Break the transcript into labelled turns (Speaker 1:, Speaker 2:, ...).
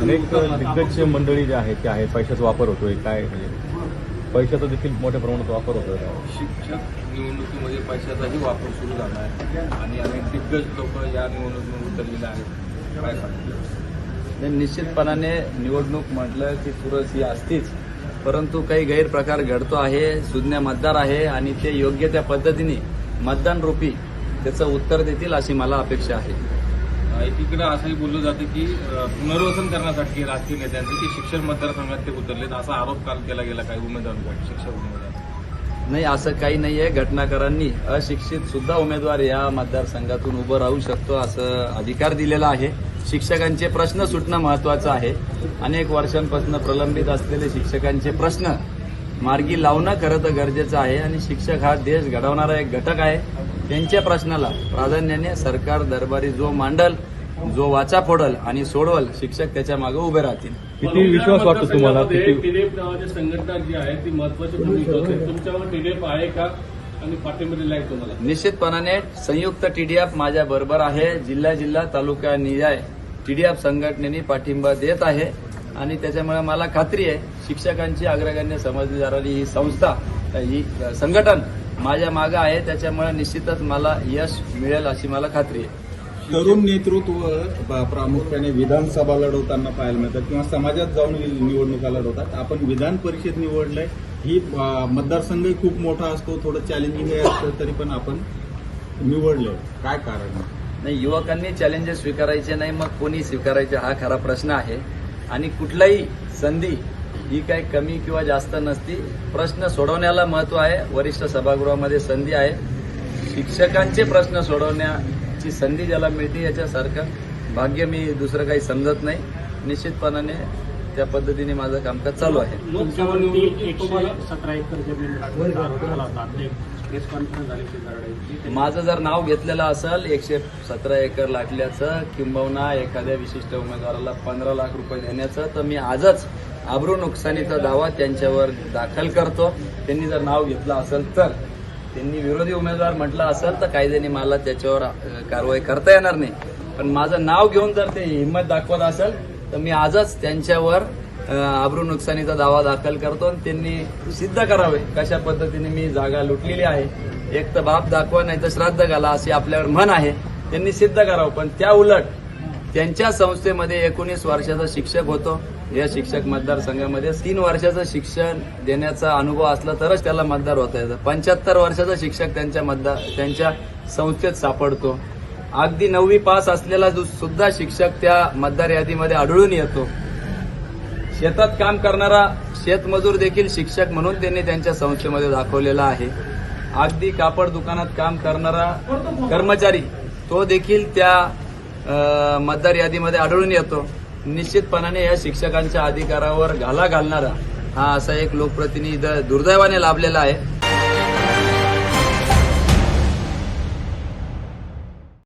Speaker 1: अनेक दिग्गज मंडळी जे आहेत ते आहे पैशाचा वापर होतोय काय म्हणजे? पैशाचा देखील मोठ्या प्रमाणात वापर होतोय.
Speaker 2: शिक्षक निवडणुकीमध्ये पैशाचाही वापर सुरू झाला आहे आणि अनेक दिग्गज लोक या निवडणुकीमध्ये उतरलेले आहेत. काय सांगतील
Speaker 3: नाही, निश्चितपणाने निवडणूक म्हटलं की चुरस ही असतीच परंतु काही गैरप्रकार घडतो आहे सुज्ञ मतदार आहे आणि ते योग्य त्या पद्धतीने मतदान रूपी त्याचं उत्तर देतील अशी मला अपेक्षा आहे.
Speaker 2: एकीकडं असंही बोललं जातं की पुनर्वसन करण्यासाठी राजकीय नेत्यांचे की शिक्षण मतदारसंघात ते उतरलेत असा आरोप काल केला गेला काही उमेदवार शिक्षक उमेदवार.
Speaker 3: नाही असं काही नाहीये घटनाकारांनी अशिक्षित सुद्धा उमेदवार या मतदारसंघातून उभं राहू शकतो असं अधिकार दिलेला आहे. शिक्षकांचे प्रश्न सुटणं महत्वाचं आहे. अनेक वर्षांपासून प्रलंबित असलेले शिक्षकांचे प्रश्न मार्गी लावणं खरं तर गरजेचं आहे आणि शिक्षक हा देश घडवणारा एक घटक आहे. त्यांच्या प्रश्नाला प्राधान्याने सरकार दरबारी जो मांडल जो वाचा फोडल आणि सोडवल शिक्षक त्याच्यामागे उभे राहतील.
Speaker 1: किती विश्वास वाटतो तुम्हाला?
Speaker 4: नावाची संघटना जी आहे ती महत्वाची तुमच्यावर आहे का? आणि पाठिंबा दिला आहे तुम्हाला?
Speaker 3: निश्चितपणाने संयुक्त टीडीएफ माझ्या बरोबर आहे. जिल्हा जिल्हा तालुका नियाय टीडीएफ संघटनेने पाठिंबा देत आहे. आणि त्याच्यामुळे मला खात्री आहे शिक्षकांची अग्रगण्य समजली जाणारी ही संस्था ही संघटन माझ्या मागे आहे. त्याच्यामुळे निश्चितच मला यश मिळेल अशी मला खात्री आहे.
Speaker 5: तरुण नेतृत्व प्रामुख्याने विधानसभा लढवताना पाहायला मिळतात किंवा समाजात जाऊन निवडणुका लढवतात. आपण विधान परिषद निवडलंय ही अ, मतदारसंघही खूप मोठा असतो थोडं चॅलेंजिंग असतं तरी पण आपण निवडलंय. काय कारण?
Speaker 3: नाही युवकांनी चॅलेंजेस स्वीकारायचे नाही मग कोणी स्वीकारायचे? हा खरा प्रश्न आहे. आणि कुठलाही संधी ही काही कमी किंवा जास्त नसती. प्रश्न सोडवण्याला महत्त्व आहे. वरिष्ठ सभागृहामध्ये संधी आहे. शिक्षकांचे प्रश्न सोडवण्याची संधी ज्याला मिळते याच्यासारखं भाग्य मी दुसरं काही समजत नाही. निश्चितपणाने त्या पद्धतीने माझं कामकाज चालू आहे.
Speaker 4: प्रेस कॉन्फरन्स झाली होती दरडोई.
Speaker 3: माझं जर नाव घेतलेलं असेल एकशे सतरा एकर लाटल्याचं किंबहुना एखाद्या विशिष्ट उमेदवाराला पंधरा लाख रुपये देण्याचं तर मी आजच आबरू नुकसानीचा दावा त्यांच्यावर दाखल करतो त्यांनी जर नाव घेतलं असेल तर त्यांनी विरोधी उमेदवार म्हटलं असेल तर कायद्याने मला त्याच्यावर कारवाई करता येणार नाही पण माझं नाव घेऊन जर ते हिंमत दाखवत असेल तर मी आजच त्यांच्यावर आबरू नुकसानीचा दावा दाखल करतो आणि त्यांनी सिद्ध करावे. कशा पद्धतीने मी जागा लुटलेली आहे एक तर बाप दाखवा नाही तर श्राद्ध घाला अशी आपल्यावर म्हण आहे. त्यांनी सिद्ध करावं. पण त्या उलट त्यांच्या संस्थेमध्ये एकोणीस वर्षाचा शिक्षक होतो. या शिक्षक मतदारसंघामध्ये तीन वर्षाचं शिक्षण देण्याचा अनुभव असला तरच त्याला मतदार होता येतं. पंच्याहत्तर वर्षाचा शिक्षक त्यांच्या मतदार त्यांच्या संस्थेत सापडतो. अगदी नववी पास असलेला जो सुद्धा शिक्षक त्या मतदार यादीमध्ये आढळून येतो. शेतात काम करणारा शेतमजूर देखील शिक्षक म्हणून त्यांनी त्यांच्या संस्थेमध्ये दाखवलेला आहे. अगदी कापड दुकानात काम करणारा कर्मचारी तो देखील त्या मतदार यादीमध्ये आढळून येतो. निश्चितपणाने या शिक्षकांच्या अधिकारावर घाला घालणारा हा असा एक लोकप्रतिनिधी दुर्दैवाने लाभलेला आहे.